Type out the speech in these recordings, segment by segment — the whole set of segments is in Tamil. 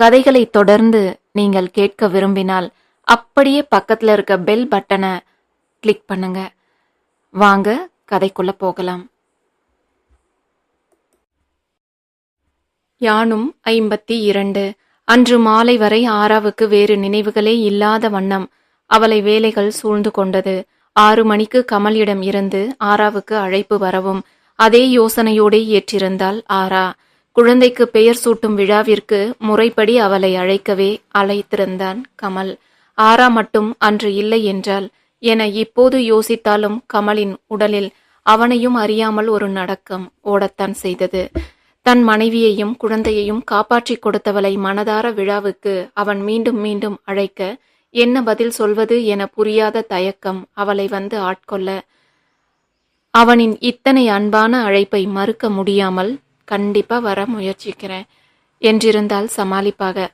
கதைகளை தொடர்ந்து நீங்கள் கேட்க விரும்பினால் அப்படியே பக்கத்தில் இருக்க பெல் பட்டனை கிளிக் பண்ணுங்க. வாங்க கதைக்குள்ள போகலாம். யானும் ஐம்பத்தி இரண்டு. அன்று மாலை வரை ஆராவுக்கு வேறு நினைவுகளே இல்லாத வண்ணம் அவளை வேலைகள் சூழ்ந்து கொண்டது. ஆறு மணிக்கு கமலிடம் இருந்து ஆராவுக்கு அழைப்பு வரவும் அதே யோசனையோடே ஏற்றிருந்தாள் ஆரா. குழந்தைக்கு பெயர் சூட்டும் விழாவிற்கு முறைப்படி அவளை அழைக்கவே அழைத்திருந்தான் கமல். ஆரா மட்டும் அன்று இல்லை என்றால் என இப்போது யோசித்தாலும் கமலின் உடலில் அவனையும் அறியாமல் ஒரு நடக்கம் ஓடத்தான் செய்தது. தன் மனைவியையும் குழந்தையையும் காப்பாற்றிக் கொடுத்தவளை மனதார விழாவுக்கு அவன் மீண்டும் மீண்டும் அழைக்க என்ன பதில் சொல்வது என புரியாத தயக்கம் அவளை வந்து ஆட்கொள்ள. அவனின் இத்தனை அன்பான அழைப்பை மறுக்க முடியாமல் கண்டிப்பாக வர முயற்சிக்கிறேன். என்றிருந்தால் சமாளிப்பாக.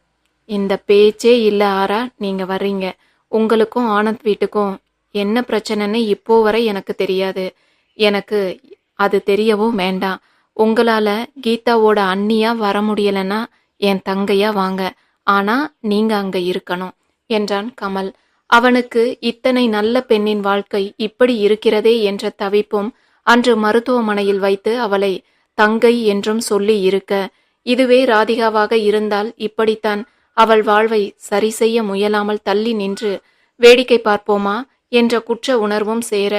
இந்த பேச்சே இல்லை ஆரா நீங்கள் வர்றீங்க. உங்களுக்கும் ஆனந்த் வீட்டுக்கும் என்ன பிரச்சனைன்னு இப்போ வரை எனக்கு தெரியாது. எனக்கு அது தெரியவும் வேண்டாம். உங்களால் கீதாவோட அண்ணியாக வர முடியலன்னா என் தங்கையா வாங்க. ஆனா நீங்க அங்க இருக்கணும் என்றான் கமல். அவனுக்கு இத்தனை நல்ல பெண்ணின் வாழ்க்கை இப்படி இருக்கிறதே என்ற தவிப்பும் அன்று மருத்துவமனையில் வைத்து அவளை தங்கை என்றும் சொல்லி இருக்க இதுவே ராதிகாவாக இருந்தால் இப்படித்தான் அவள் வாழ்வை சரி செய்ய முயலாமல் தள்ளி நின்று வேடிக்கை பார்ப்போமா? என்ற குற்ற உணர்வும் சேர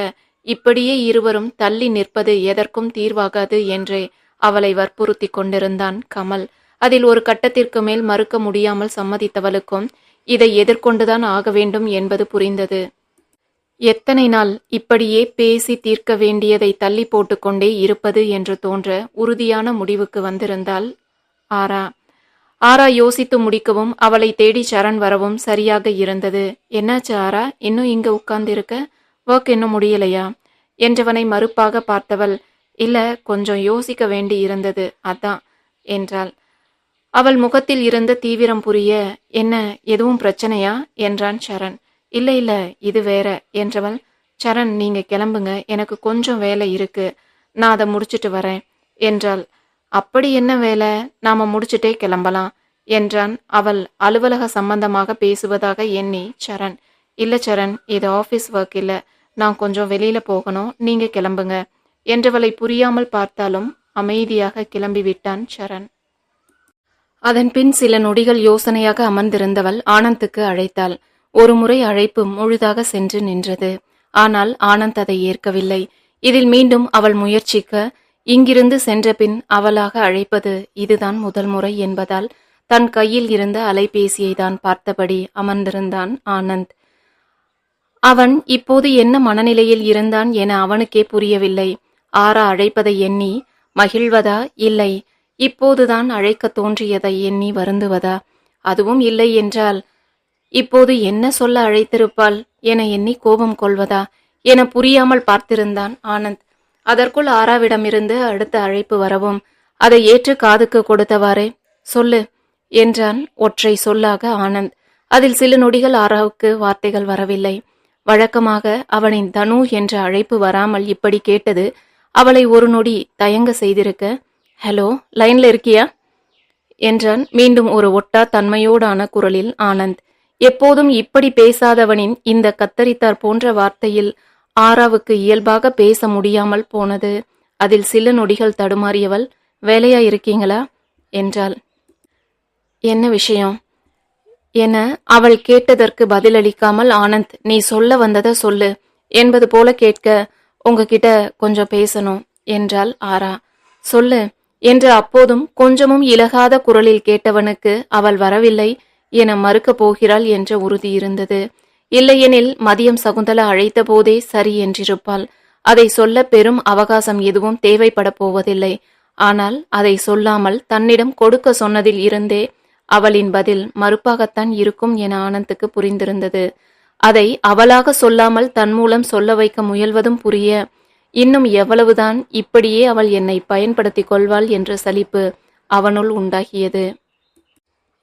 இப்படியே இருவரும் தள்ளி நிற்பது எதற்கும் தீர்வாகாது என்றே அவளை வற்புறுத்தி கொண்டிருந்தான் கமல். அதில் ஒரு கட்டத்திற்கு மேல் மறுக்க முடியாமல் சம்மதித்தவளுக்கும் இதை எதிர்கொண்டுதான் ஆக வேண்டும் என்பது புரிந்தது. எத்தனை நாள் இப்படியே பேசி தீர்க்க வேண்டியதை தள்ளி போட்டுக்கொண்டே இருப்பது என்று தோன்ற உறுதியான முடிவுக்கு வந்திருந்தாள் ஆரா. ஆரா யோசித்து முடிக்கவும் அவளை தேடி சரண் வரவும் சரியாக இருந்தது. என்னாச்சு ஆரா? இன்னும் இங்க உட்கார்ந்திருக்க? ஒர்க் இன்னும் முடியலையா? என்றவனை மறுப்பாக பார்த்தவள் இல்ல கொஞ்சம் யோசிக்க வேண்டி இருந்தது அதான் என்றாள். அவள் முகத்தில் இருந்த தீவிரம் புரிய என்ன எதுவும் பிரச்சனையா? என்றான் சரண். இல்லை இல்லை இது வேற என்றவள் சரண் நீங்க கிளம்புங்க எனக்கு கொஞ்சம் வேலை இருக்கு நான் அதை முடிச்சிட்டு வரேன் என்றாள். அப்படி என்ன வேலை? நாம முடிச்சிட்டே கிளம்பலாம் என்றான் அவள் அலுவலக சம்பந்தமாக பேசுவதாக எண்ணி சரண். இல்லை சரண் இது ஆஃபீஸ் ஒர்க் இல்லை நான் கொஞ்சம் வெளியில போகணும் நீங்க கிளம்புங்க என்றவளை புரியாமல் பார்த்தாலும் அமைதியாக கிளம்பி விட்டான் சரண். அதன் பின் சில நொடிகள் யோசனையாக அமர்ந்திருந்தவள் ஆனந்துக்கு அழைத்தாள். ஒரு முறை அழைப்பு முழுதாக சென்று நின்றது. ஆனால் ஆனந்த் அதை ஏற்கவில்லை. இதில் மீண்டும் அவள் முயற்சிக்க இங்கிருந்து சென்றபின் அவளாக அழைப்பது இதுதான் முதல் முறை என்பதால் தன் கையில் இருந்த அலைபேசியை தான் பார்த்தபடி அமர்ந்திருந்தான் ஆனந்த். அவன் இப்போது என்ன மனநிலையில் இருந்தான் என அவனுக்கே புரியவில்லை. ஆரா அழைப்பதை எண்ணி மகிழ்வதா? இல்லை. இப்போதுதான் அழைக்க தோன்றியதை எண்ணி வருந்துவதா? அதுவும் இல்லை என்றால் இப்போது என்ன சொல்ல அழைத்திருப்பாள் என எண்ணி கோபம் கொள்வதா என புரியாமல் பார்த்திருந்தான் ஆனந்த். அதற்குள் ஆராவிடமிருந்து அடுத்த அழைப்பு வரவும் அதை ஏற்று காதுக்கு கொடுத்தவாறே சொல்லு என்றான் ஒற்றை சொல்லாக ஆனந்த். அதில் சில நொடிகள் ஆராவுக்கு வார்த்தைகள் வரவில்லை. வழக்கமாக அவனின் தனு என்ற அழைப்பு வராமல் இப்படி கேட்டது அவளை ஒரு நொடி தயங்க செய்திருக்க ஹலோ லைன்ல இருக்கியா? என்றான் மீண்டும் ஒரு ஒட்டா தன்மையோடான குரலில் ஆனந்த். எப்போதும் இப்படி பேசாதவனின் இந்த கத்தரித்தார் போன்ற வார்த்தையில் ஆராவுக்கு இயல்பாக பேச முடியாமல் போனது. அதில் சில நொடிகள் தடுமாறியவள் வேலையா இருக்கீங்களா என்றாள். என்ன விஷயம்? என அவள் கேட்டதற்கு பதிலளிக்காமல் ஆனந்த் நீ சொல்ல வந்ததை சொல்லு. என்பது போல கேட்க உங்ககிட்ட கொஞ்சம் பேசணும் என்றாள் ஆரா சொல்லு என்று அப்போதும் கொஞ்சமும் இலகாத குரலில் கேட்டவனுக்கு அவள் வரவில்லை. என மறுக்கப் போகிறாள் என்ற உறுதி இருந்தது. இல்லையெனில் மதியம் சகுந்தலா அழைத்த போதே சரி என்றிருப்பாள். அதை சொல்ல பெரும் அவகாசம் எதுவும் தேவைப்படப் போவதில்லை. ஆனால் அதை சொல்லாமல் தன்னிடம் கொடுக்க சொன்னதில் இருந்தே அவளின் பதில் மறுப்பாகத்தான் இருக்கும் என ஆனந்துக்கு புரிந்திருந்தது. அதை அவளாக சொல்லாமல் தன் மூலம் சொல்ல வைக்க முயல்வதும் புரிய இன்னும் எவ்வளவுதான் இப்படியே அவள் என்னை பயன்படுத்திக் கொள்வாள் என்ற சலிப்பு அவனுள் உண்டாகியது.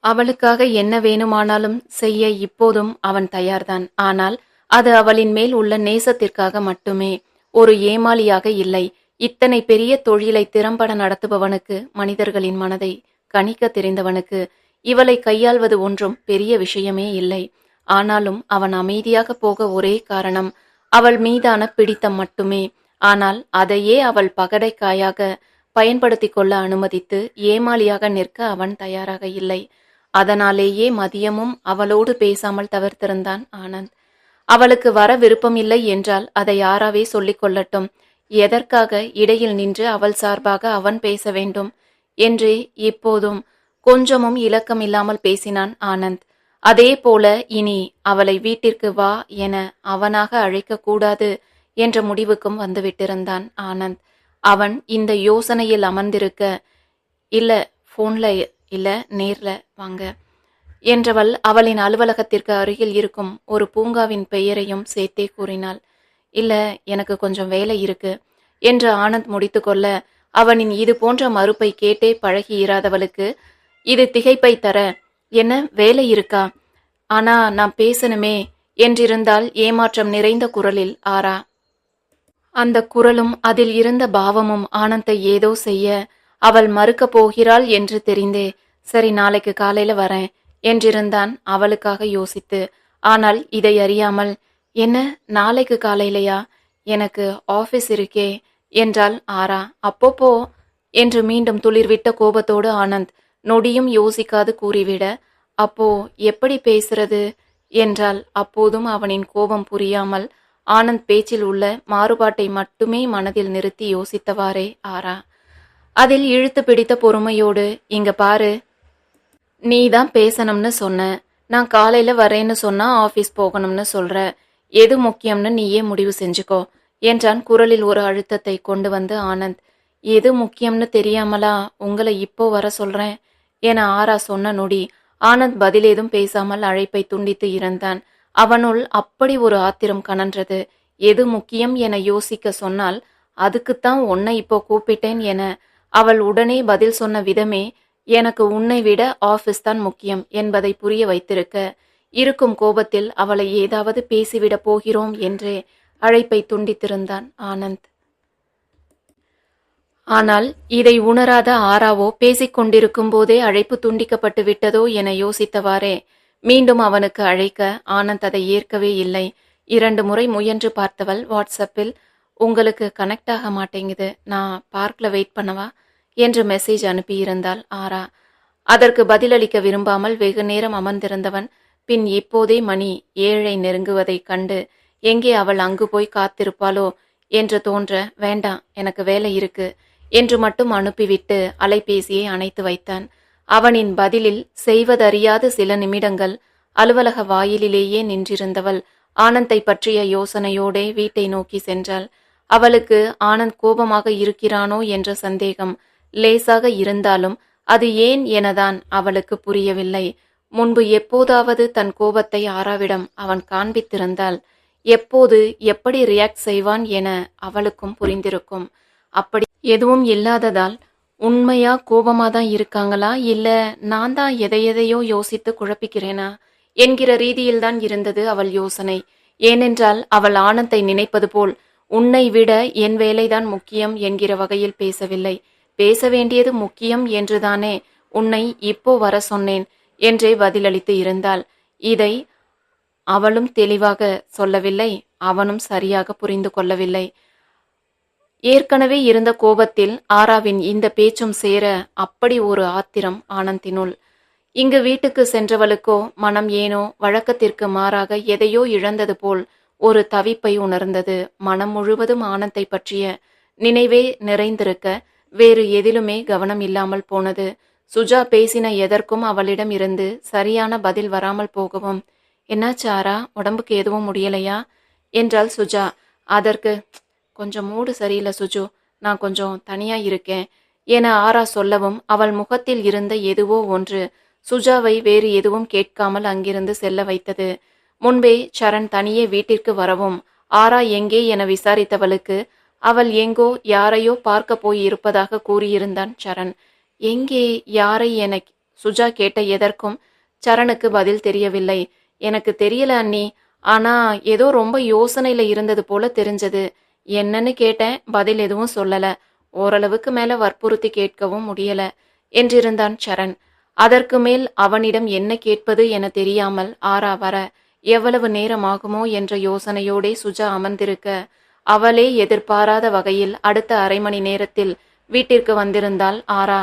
அவளுக்காக என்ன வேணுமானாலும் செய்ய இப்போதும் அவன் தயார்தான். ஆனால் அது அவளின் மேல் உள்ள நேசத்திற்காக மட்டுமே. ஒரு ஏமாளியாக இல்லை. இத்தனை பெரிய தொழிலை திறம்பட நடத்துபவனுக்கு மனிதர்களின் மனதை கணிக்க தெரிந்தவனுக்கு இவளை கையாள்வது ஒன்றும் பெரிய விஷயமே இல்லை. ஆனாலும் அவன் அமைதியாக போக ஒரே காரணம் அவள் மீதான பிடித்தம் மட்டுமே. ஆனால் அதையே அவள் பகடைக்காயாக பயன்படுத்திக் கொள்ள அனுமதித்து ஏமாளியாக நிற்க அவன் தயாராக இல்லை. அதனாலேயே மதியமும் அவளோடு பேசாமல் தவிர்த்திருந்தான் ஆனந்த். அவளுக்கு வர விருப்பமில்லை என்றால் அதை யாராவே சொல்லிக் கொள்ளட்டும். எதற்காக இடையில் நின்று அவள் சார்பாக அவன் பேச வேண்டும் என்று இப்போதும் கொஞ்சமும் இலக்கம் இல்லாமல் பேசினான் ஆனந்த். அதே போல இனி அவளை வீட்டிற்கு வா என அவனாக அழைக்கக்கூடாது என்ற முடிவுக்கும் வந்துவிட்டிருந்தான் ஆனந்த். அவன் இந்த யோசனையில் அமர்ந்திருக்க இல்ல போன்ல இல்ல நேர்ல வாங்க. என்றவள் அவளின் அலுவலகத்திற்கு அருகில் இருக்கும் ஒரு பூங்காவின் பெயரையும் சேர்த்தே கூறினாள். இல்ல எனக்கு கொஞ்சம் வேலை இருக்கு என்று ஆனந்த் முடித்துக்கொள்ள அவனின் இது போன்ற மறுப்பை கேட்டே பழகி இராதவளுக்கு இது திகைப்பை தர என்ன வேலை இருக்கா? ஆனா நான் பேசணுமே என்றிருந்தால் ஏமாற்றம் நிறைந்த குரலில் ஆரா அந்த குரலும் அதில் இருந்த பாவமும் ஆனந்தை ஏதோ செய்ய அவள் மறுக்கப் போகிறாள் என்று தெரிந்தே சரி நாளைக்கு காலையில வரேன் என்றிருந்தான் அவளுக்காக யோசித்து. ஆனால் இதை அறியாமல் என்ன நாளைக்கு காலையிலையா? எனக்கு ஆபீஸ் இருக்கே என்றாள் ஆரா. அப்போப்போ என்று மீண்டும் துளிர்விட்ட கோபத்தோடு ஆனந்த் நொடியும் யோசிக்காது கூறிவிட அப்போ எப்படி பேசுறது? என்றால் அப்போதும் அவனின் கோபம் புரியாமல் ஆனந்த் பேச்சில் உள்ள மாறுபாட்டை மட்டுமே மனதில் நிறுத்தி யோசித்தவாறே ஆரா. அதில் இழுத்து பிடித்த பொறுமையோடு இங்க பாரு நீ தான் பேசணும்னு சொன்ன. நான் காலையில் வரேன்னு சொன்னா ஆஃபீஸ் போகணும்னு சொல்கிற எது முக்கியம்னு நீயே முடிவு செஞ்சுக்கோ என்றான் குரலில் ஒரு அழுத்தத்தை கொண்டு வந்து ஆனந்த். எது முக்கியம்னு தெரியாமலா உங்களை இப்போ வர சொல்கிறேன் என ஆரா சொன்ன நொடி. ஆனந்த் பதிலேதும் பேசாமல் அழைப்பை துண்டித்து இருந்தான் அவனுள் அப்படி ஒரு ஆத்திரம் கனன்றது. எது முக்கியம் என யோசிக்க சொன்னால் அதுக்குத்தான் உன்னை இப்போ கூப்பிட்டேன் என அவள் உடனே பதில் சொன்ன விதமே எனக்கு உன்னை விட ஆபீஸ் தான் முக்கியம் என்பதை புரிய வைத்திருக்க இருக்கும் கோபத்தில் அவளை ஏதாவது பேசிவிடப் போகிறோம் என்றே அழைப்பை துண்டித்திருந்தான் ஆனந்த். ஆனால் இதை உணராத ஆராவோ பேசிக்கொண்டிருக்கும் போதே அழைப்பு துண்டிக்கப்பட்டு விட்டதோ என யோசித்தவாறே மீண்டும் அவனுக்கு அழைக்க ஆனந்த் அதை ஏற்கவே இல்லை. இரண்டு முறை முயன்று பார்த்தவள் வாட்ஸ்அப்பில் உங்களுக்கு கனெக்ட் ஆக மாட்டேங்குது. நான் பார்க்கில் வெயிட் பண்ணவா? என்று மெசேஜ் அனுப்பியிருந்தாள் ஆரா. அதற்கு பதிலளிக்க விரும்பாமல் வெகு நேரம் அமர்ந்திருந்தவன் பின் இப்போதே மணி ஏழை நெருங்குவதைக் கண்டு எங்கே அவள் அங்கு போய் காத்திருப்பாளோ என்று தோன்ற வேண்டாம் எனக்கு வேலை இருக்கு என்று மட்டும் அனுப்பிவிட்டு அலைபேசியை அணைத்து வைத்தான். அவனின் பதிலில் செய்வதறியாத சில நிமிடங்கள் அலுவலக வாயிலிலேயே நின்றிருந்தவள் ஆனந்தை பற்றிய யோசனையோடே வீட்டை நோக்கி சென்றாள். அவளுக்கு ஆனந்த் கோபமாக இருக்கிறானோ என்ற சந்தேகம் லேசாக இருந்தாலும் அது ஏன் எனதான் அவளுக்கு புரியவில்லை. முன்பு எப்போதாவது தன் கோபத்தை ஆராவிடம் அவன் காண்பித்திருந்தால் எப்போது எப்படி ரியாக்ட் செய்வான் என அவளுக்கும் புரிந்திருக்கும். அப்படி எதுவும் இல்லாததால் உண்மையா கோபமா தான் இருக்காங்களா இல்ல நான் தான் எதையெதையோ யோசித்து குழப்பிக்கிறேனா என்கிற ரீதியில்தான் இருந்தது அவள் யோசனை. ஏனென்றால் அவள் ஆனந்தை நினைப்பது போல் உன்னை விட என் வேலைதான் முக்கியம் என்கிற வகையில் பேசவில்லை. பேச வேண்டியது முக்கியம் என்றுதானே உன்னை இப்போ வர சொன்னேன் என்றே பதிலளித்து இருந்தாள். இதை அவளும் தெளிவாக சொல்லவில்லை அவனும் சரியாக புரிந்து கொள்ளவில்லை. ஏற்கனவே இருந்த கோபத்தில் ஆராவின் இந்த பேச்சும் சேர அப்படி ஒரு ஆத்திரம் ஆனந்தினுள். இங்கு வீட்டுக்கு சென்றவளுக்கோ மனம் ஏனோ வழக்கத்திற்கு மாறாக எதையோ இழந்தது போல் ஒரு தவிப்பை உணர்ந்தது. மனம் முழுவதும் ஆனந்தை பற்றிய நினைவே நிறைந்திருக்க வேறு எதிலுமே கவனம் இல்லாமல் போனது. சுஜா பேசின எதற்கும் அவளிடம் இருந்து சரியான பதில் வராமல் போகவும் என்னாச்சு ஆரா? உடம்புக்கு எதுவும் முடியலையா? என்றாள் சுஜா. அதற்கு கொஞ்சம் மூடு சரியில்லை சுஜு. நான் கொஞ்சம் தனியா இருக்கேன் என ஆரா சொல்லவும் அவள் முகத்தில் இருந்த எதுவோ ஒன்று சுஜாவை வேறு எதுவும் கேட்காமல் அங்கிருந்து செல்ல வைத்தது. முன்பே சரண் தனியே வீட்டிற்கு வரவும் ஆரா எங்கே? என விசாரித்தவளுக்கு அவள் எங்கோ யாரையோ பார்க்க போய் இருப்பதாக கூறியிருந்தான் சரண். எங்கே யாரை என சுஜா கேட்ட எதற்கும் சரணுக்கு பதில் தெரியவில்லை. எனக்கு தெரியல அண்ணி. ஆனா ஏதோ ரொம்ப யோசனையில இருந்தது போல தெரிஞ்சது. என்னன்னு கேட்டேன் பதில் எதுவும் சொல்லல. ஓரளவுக்கு மேல வற்புறுத்தி கேட்கவும் முடியல என்றிருந்தான் சரண். அதற்கு மேல் அவனிடம் என்ன கேட்பது என தெரியாமல் ஆறா வர எவ்வளவு நேரம் ஆகுமோ? என்ற யோசனையோடே சுஜா அமர்ந்திருக்க அவளே எதிர்பாராத வகையில் அடுத்த அரை மணி நேரத்தில் வீட்டிற்கு வந்திருந்தாள் ஆரா.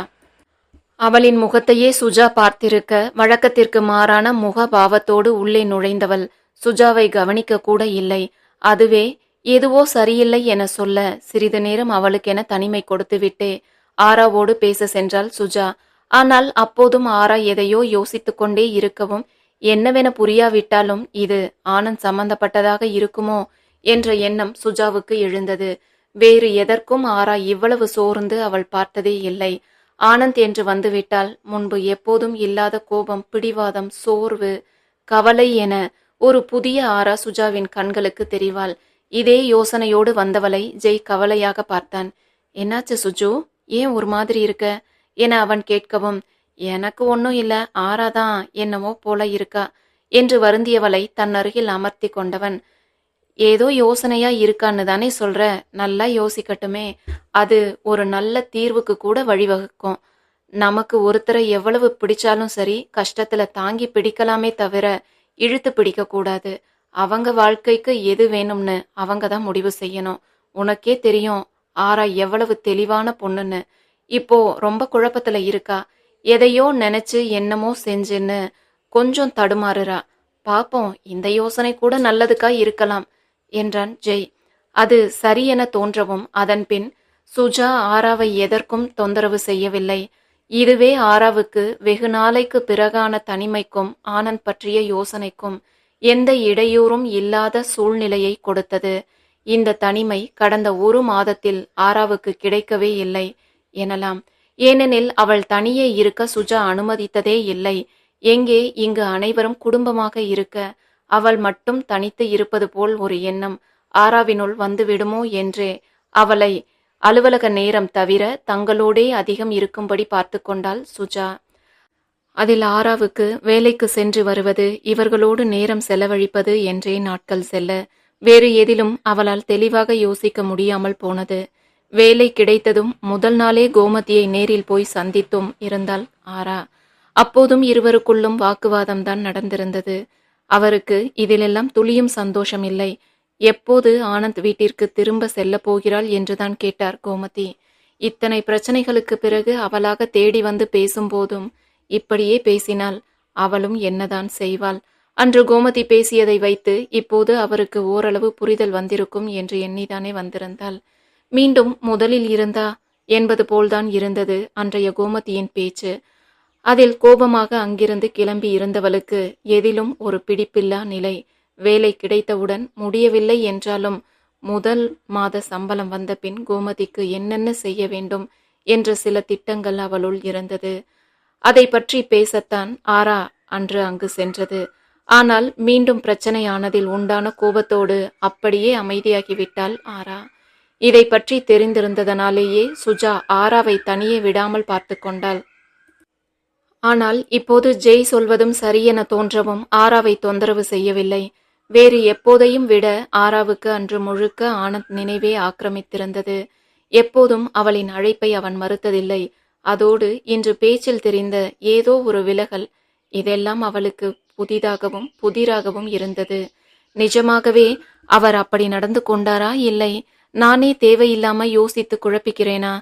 அவளின் முகத்தையே சுஜா பார்த்திருக்க வழக்கத்திற்கு மாறான முக பாவத்தோடு உள்ளே நுழைந்தவள் சுஜாவை கவனிக்க கூட இல்லை. அதுவே எதுவோ சரியில்லை என சொல்ல சிறிது நேரம் அவளுக்கென தனிமை கொடுத்துவிட்டே ஆராவோடு பேச சென்றாள் சுஜா. ஆனால் அப்போதும் ஆரா எதையோ யோசித்துக்கொண்டே இருக்கவும் என்னவென புரியாவிட்டாலும் இது ஆனந்த் சம்பந்தப்பட்டதாக இருக்குமோ என்ற எண்ணம் சுஜாவுக்கு எழுந்தது. வேறு எதற்கும் ஆரா இவ்வளவு சோர்ந்து அவள் பார்த்ததே இல்லை. ஆனந்த் என்று வந்துவிட்டால் முன்பு எப்போதும் இல்லாத கோபம் பிடிவாதம் சோர்வு கவலை என ஒரு புதிய ஆரா சுஜாவின் கண்களுக்கு தெரிவாள். இதே யோசனையோடு வந்தவளை ஜெய் கவலையாக பார்த்தான். என்னாச்சு சுஜு? ஏன் ஒரு மாதிரி இருக்க? என அவன் கேட்கவும் எனக்கு ஒன்றும் இல்லை. ஆராதான் என்னமோ போல இருக்கா? என்று வருந்தியவளை தன் அருகில் அமர்த்தி கொண்டவன். ஏதோ யோசனையா இருக்கான்னு தானே சொல்ற. நல்லா யோசிக்கட்டுமே. அது ஒரு நல்ல தீர்வுக்கு கூட வழிவகுக்கும். நமக்கு ஒருத்தரை எவ்வளவு பிடிச்சாலும் சரி கஷ்டத்துல தாங்கி பிடிக்கலாமே தவிர இழுத்து பிடிக்க கூடாது. அவங்க வாழ்க்கைக்கு எது வேணும்னு அவங்க தான் முடிவு செய்யணும். உனக்கே தெரியும் ஆரா எவ்வளவு தெளிவான பொண்ணுன்னு. இப்போ ரொம்ப குழப்பத்துல இருக்கா. எதையோ நினைச்சு என்னமோ செஞ்சுன்னு கொஞ்சம் தடுமாறுறா. பாப்போம் இந்த யோசனை கூட நல்லதுக்கா இருக்கலாம். என்றான் ஜெய். அது சரியென தோன்றவும் அதன்பின் சுஜா ஆராவை எதற்கும் தொந்தரவு செய்யவில்லை. இதுவே ஆராவுக்கு வெகு நாளைக்கு பிறகான தனிமைக்கும் ஆனந்த் பற்றிய யோசனைக்கும் எந்த இடையூறும் இல்லாத சூழ்நிலையை கொடுத்தது. இந்த தனிமை கடந்த ஒரு மாதத்தில் ஆராவுக்கு கிடைக்கவே இல்லை எனலாம். ஏனெனில் அவள் தனியே இருக்க சுஜா அனுமதித்ததே இல்லை. எங்கே இங்கு அனைவரும் குடும்பமாக இருக்க அவள் மட்டும் தனித்து இருப்பது போல் ஒரு எண்ணம் ஆராவினுள் வந்துவிடுமோ என்றே அவளை அலுவலக நேரம் தவிர தங்களோடே அதிகம் இருக்கும்படி பார்த்து கொண்டாள் சுஜா. அதில் ஆராவுக்கு வேலைக்கு சென்று வருவது இவர்களோடு நேரம் செலவழிப்பது என்றே நாட்கள் செல்ல வேறு எதிலும் அவளால் தெளிவாக யோசிக்க முடியாமல் போனது. வேலை கிடைத்ததும் முதல் நாளே கோமதியை நேரில் போய் சந்தித்தும் இருந்தாள் ஆரா. அப்போதும் இருவருக்குள்ளும் வாக்குவாதம்தான் நடந்திருந்தது. அவருக்கு இதிலெல்லாம் துளியும் சந்தோஷம் இல்லை. எப்போது ஆனந்த் வீட்டிற்கு திரும்ப செல்ல போகிறாள் என்றுதான் கேட்டார் கோமதி. இத்தனை பிரச்சனைகளுக்கு பிறகு அவளாக தேடி வந்து பேசும்போதும் இப்படியே பேசினாள் அவளும் என்னதான் செய்வாள். அன்று கோமதி பேசியதை வைத்து இப்போது அவருக்கு ஓரளவு புரிதல் வந்திருக்கும் என்று எண்ணிதானே வந்திருந்தாள். மீண்டும் முதலில் இருந்தா என்பது போல்தான் இருந்தது அன்றைய கோமதியின் பேச்சு. அதில் கோபமாக அங்கிருந்து கிளம்பி இருந்தவளுக்கு எதிலும் ஒரு பிடிப்பில்லா நிலை. வேலை கிடைத்தவுடன் முடியவில்லை என்றாலும் முதல் மாத சம்பளம் வந்த பின் கோமதிக்கு என்னென்ன செய்ய வேண்டும் என்ற சில திட்டங்கள் அவளுள் இருந்தது. அதை பற்றி பேசத்தான் ஆரா அன்று அங்கு சென்றது. ஆனால் மீண்டும் பிரச்சனையானதில் உண்டான கோபத்தோடு அப்படியே அமைதியாகிவிட்டாள் ஆரா. இதை பற்றி தெரிந்திருந்ததனாலேயே சுஜா ஆராவை தனியே விடாமல் பார்த்து கொண்டாள். ஆனால் இப்போது ஜெய் சொல்வதும் சரியென தோன்றவும் ஆராவை தொந்தரவு செய்யவில்லை. வேறு எப்போதையும் விட ஆராவுக்கு அன்று முழுக்க ஆனந்த் நினைவே ஆக்கிரமித்திருந்தது. எப்போதும் அவளின் அழைப்பை அவன் மறுத்ததில்லை. அதோடு இன்று பேச்சில் தெரிந்த ஏதோ ஒரு விலகல் இதெல்லாம் அவளுக்கு புதிதாகவும் புதிராகவும் இருந்தது. நிஜமாகவே அவர் அப்படி நடந்து கொண்டாரா? இல்லை. நானே தேவையில்லாம யோசித்து குழப்பிக்கிறேனா?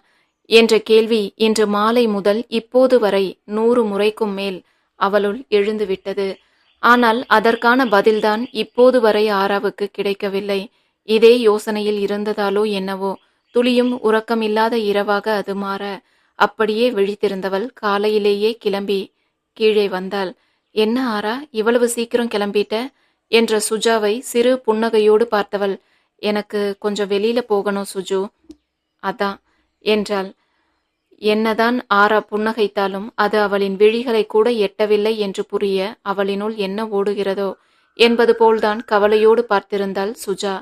என்ற கேள்வி இன்று மாலை முதல் இப்போது வரை நூறு முறைக்கும் மேல் அவளுள் எழுந்துவிட்டது. ஆனால் அதற்கான பதில்தான் இப்போது வரை ஆராவுக்கு கிடைக்கவில்லை. இதே யோசனையில் இருந்ததாலோ என்னவோ துளியும் உறக்கமில்லாத இரவாக அது மாற அப்படியே விழித்திருந்தவள் காலையிலேயே கிளம்பி கீழே வந்தாள். என்ன ஆரா இவ்வளவு சீக்கிரம் கிளம்பிட்ட? என்ற சுஜாவை சிறு புன்னகையோடு பார்த்தவள் எனக்கு கொஞ்சம் வெளியில போகணும் சுஜு. அதான் என்றாள். என்னதான் ஆரா புன்னகைத்தாலும் அது அவளின் விழிகளை கூட எட்டவில்லை என்று புரிய அவளினுள் என்ன ஓடுகிறதோ என்பது போல்தான் கவலையோடு பார்த்திருந்தாள் சுஜா.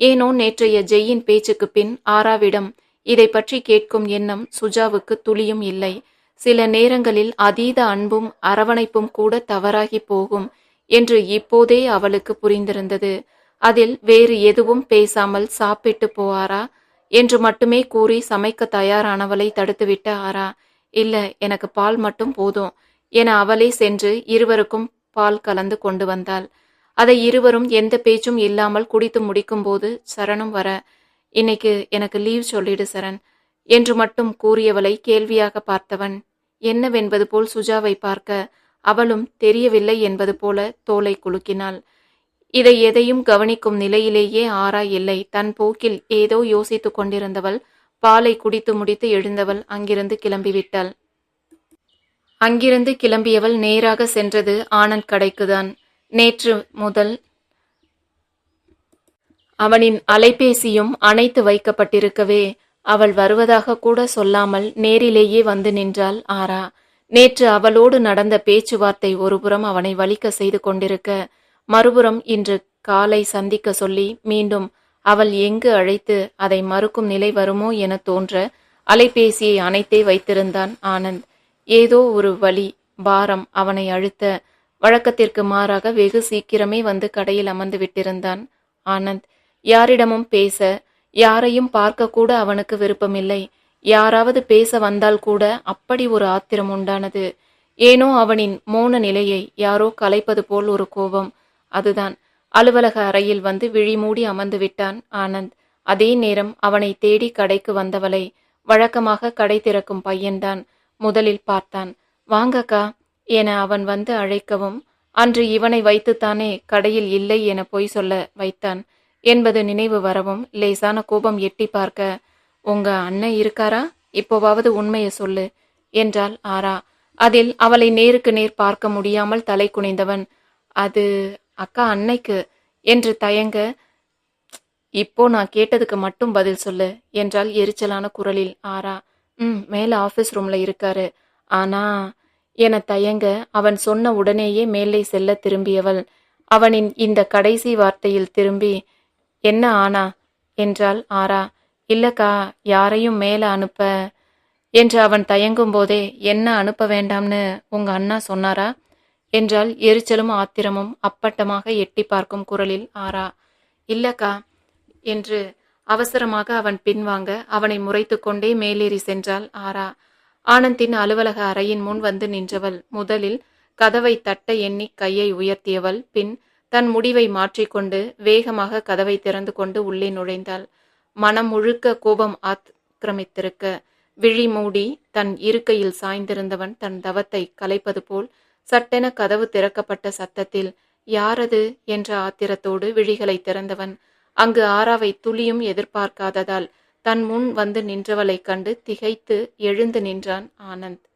ஏனோ நேற்றைய ஜெய்யின் பேச்சுக்குப் பின் ஆராவிடம் இதை பற்றி கேட்கும் எண்ணம் சுஜாவுக்கு துளியும் இல்லை. சில நேரங்களில் அதீத அன்பும் அரவணைப்பும் கூட தவறாகி போகும் என்று இப்போதே அவளுக்கு புரிந்திருந்தது. அதில் வேறு எதுவும் பேசாமல் சாப்பிட்டு போவாரா? என்று மட்டுமே கூறி சமைக்க தயாரானவளை தடுத்துவிட்ட ஆரா இல்ல எனக்கு பால் மட்டும் போதும் என அவளே சென்று இருவருக்கும் பால் கலந்து கொண்டு வந்தாள். அதை இருவரும் எந்த பேச்சும் இல்லாமல் குடித்து முடிக்கும்போது சரணும் வர இன்னைக்கு எனக்கு லீவ் சொல்லிடு சரண் என்று மட்டும் கூறியவளை கேள்வியாக பார்த்தவன். என்னவென்பது போல் சுஜாவை பார்க்க? அவளும் தெரியவில்லை என்பது போல தோலை குலுக்கினாள். இதை எதையும் கவனிக்கும் நிலையிலேயே ஆரா இல்லை. தன் போக்கில் ஏதோ யோசித்துக் கொண்டிருந்தவள் பாலை குடித்து முடித்து எழுந்தவள் அங்கிருந்து கிளம்பிவிட்டாள். அங்கிருந்து கிளம்பியவள் நேராக சென்றது ஆனந்த் கடைக்குதான். நேற்று முதல் அவனின் அலைபேசியும் அணைத்து வைக்கப்பட்டிருக்கவே அவள் வருவதாக கூட சொல்லாமல் நேரிலேயே வந்து நின்றாள் ஆரா நேற்று அவளோடு நடந்த பேச்சுவார்த்தை ஒருபுறம் அவனை வலிக்க செய்து கொண்டிருக்க மறுபுறம் இன்று காலை சந்திக்க சொல்லி மீண்டும் அவள் எங்கு அழைத்து அதை மறுக்கும் நிலை வருமோ என தோன்ற அலைபேசியை அணைத்தே வைத்திருந்தான் ஆனந்த். ஏதோ ஒரு வழி பாரம் அவனை அழுத்த வழக்கத்திற்கு மாறாக வெகு சீக்கிரமே வந்து கடையில் அமர்ந்து விட்டிருந்தான் ஆனந்த். யாரிடமும் பேச யாரையும் பார்க்கக்கூட அவனுக்கு விருப்பமில்லை. யாராவது பேச வந்தால் கூட அப்படி ஒரு ஆத்திரம் உண்டானது. ஏனோ அவனின் மோன நிலையை யாரோ கலைப்பது போல் ஒரு கோபம் அதுதான். அலுவலக அறையில் வந்து விழிமூடி அமர்ந்து விட்டான் ஆனந்த். அதே நேரம் அவனை தேடி கடைக்கு வந்தவளை வழக்கமாக கடை திறக்கும் பையன்தான் முதலில் பார்த்தான். வாங்கக்கா என அவன் வந்து அழைக்கவும் அன்று இவனை வைத்துத்தானே கடையில் இல்லை என பொய் சொல்ல வைத்தான் என்பது நினைவு வரவும் லேசான கோபம் எட்டி பார்க்க உங்க அண்ணன் இருக்காரா? இப்போவாவது உண்மையை சொல்லு என்றாள் ஆரா. அதில் அவளை நேருக்கு நேர் பார்க்க முடியாமல் தலை குனிந்தவன் அது அக்கா அன்னைக்கு என்று தயங்க இப்போ நான் கேட்டதுக்கு மட்டும் பதில் சொல்லு என்றால் எரிச்சலான குரலில் ஆரா. ம் மேலே ஆஃபீஸ் ரூமில் இருக்காரு. ஆனா என தயங்க அவன் சொன்ன உடனேயே மேலே செல்ல திரும்பியவள். அவனின் இந்த கடைசி வார்த்தையில் திரும்பி என்ன ஆனா? என்றாள் ஆரா. இல்லக்கா யாரையும் மேலே அனுப்ப என்று அவன் தயங்கும் போதே என்ன அனுப்ப வேண்டாம்னு உங்க அண்ணா சொன்னாரா? என்றால் எரிச்சலும் ஆத்திரமும் அப்பட்டமாக எட்டி பார்க்கும் குரலில் ஆரா இல்லக்கா என்று அவசரமாக அவன் பின்வாங்க அவனை முறைத்து கொண்டே மேலேறி சென்றாள் ஆரா. ஆனந்தின் அலுவலக அறையின் முன் வந்து நின்றவள். முதலில் கதவை தட்ட எண்ணி கையை உயர்த்தியவள். பின் தன் முடிவை மாற்றிக்கொண்டு வேகமாக கதவை திறந்து கொண்டு உள்ளே நுழைந்தாள். மனம் முழுக்க கோபம் ஆக்கிரமித்திருக்க. விழி மூடி தன் இருக்கையில் சாய்ந்திருந்தவன் தன் தவத்தை கலைப்பது போல் சட்டென கதவு திறக்கப்பட்ட சத்தத்தில் யாரது? என்ற ஆத்திரத்தோடு விழிகளை திறந்தவன். அங்கு ஆராவை துளியும் எதிர்பார்க்காததால் தன் முன் வந்து நின்றவளைக் கண்டு திகைத்து எழுந்து நின்றான் ஆனந்த்.